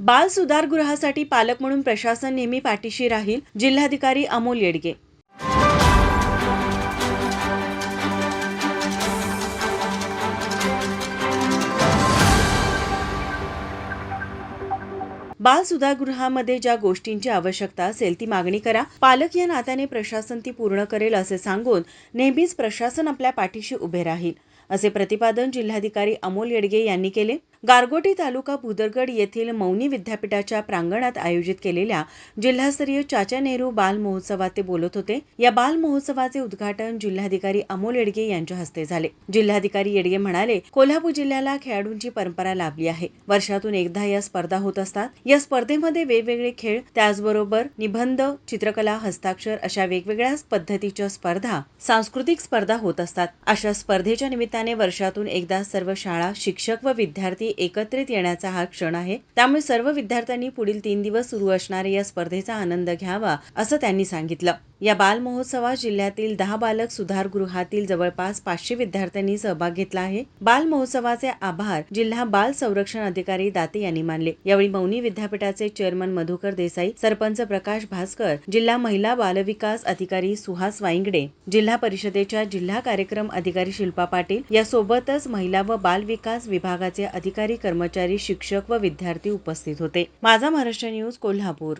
बाल सुधारगृहासाठी पालक म्हणून प्रशासन नेहमी पाठीशी राहील जिल्हाधिकारी अमोल येडगे. बाल सुधारगृहामध्ये ज्या गोष्टींची आवश्यकता असेल ती मागणी करा. पालक या नात्याने प्रशासन ती पूर्ण करेल असे सांगून नेहमीच प्रशासन आपल्या पाठीशी उभे राहील असे प्रतिपादन जिल्हाधिकारी अमोल येडगे यांनी केले. गारगोटी तालुका भुदरगड येथील मौनी विद्यापीठाच्या प्रांगणात आयोजित केलेल्या जिल्हास्तरीय चाचा नेहरू बाल महोत्सवात ते बोलत होते. या बाल महोत्सवाचे उद्घाटन जिल्हाधिकारी अमोल येडगे यांच्या हस्ते झाले. जिल्हाधिकारी येडगे म्हणाले कोल्हापूर जिल्ह्याला खेळाडूंची परंपरा लाभली आहे. वर्षातून एकदा या स्पर्धा होत असतात. या स्पर्धेमध्ये वेगवेगळे खेळ त्याचबरोबर निबंध चित्रकला हस्ताक्षर अशा वेगवेगळ्या पद्धतीच्या स्पर्धा सांस्कृतिक स्पर्धा होत असतात. अशा स्पर्धेच्या निमित्ताने वर्षातून एकदा सर्व शाळा शिक्षक व विद्यार्थी एकत्रित येण्याचा हा क्षण आहे. त्यामुळे सर्व विद्यार्थ्यांनी पुढील तीन दिवस सुरू असणाऱ्या या स्पर्धेचा आनंद घ्यावा असं त्यांनी सांगितलं. या बालमहोत्सवात जिल्ह्यातील दहा बालक सुधारगृहातील जवळपास पाचशे विद्यार्थ्यांनी सहभाग घेतला आहे. बाल महोत्सवाचे आभार जिल्हा बाल संरक्षण अधिकारी दाते यांनी मानले. यावेळी मौनी विद्यापीठाचे चेअरमन मधुकर देसाई सरपंच प्रकाश भास्कर जिल्हा महिला बालविकास अधिकारी सुहास वाईंगडे जिल्हा परिषदेच्या जिल्हा कार्यक्रम अधिकारी शिल्पा पाटील यासोबतच महिला व बाल विकास विभागाचे अधिकारी कर्मचारी शिक्षक व विद्यार्थी उपस्थित होते. माझा महाराष्ट्र न्यूज कोल्हापूर.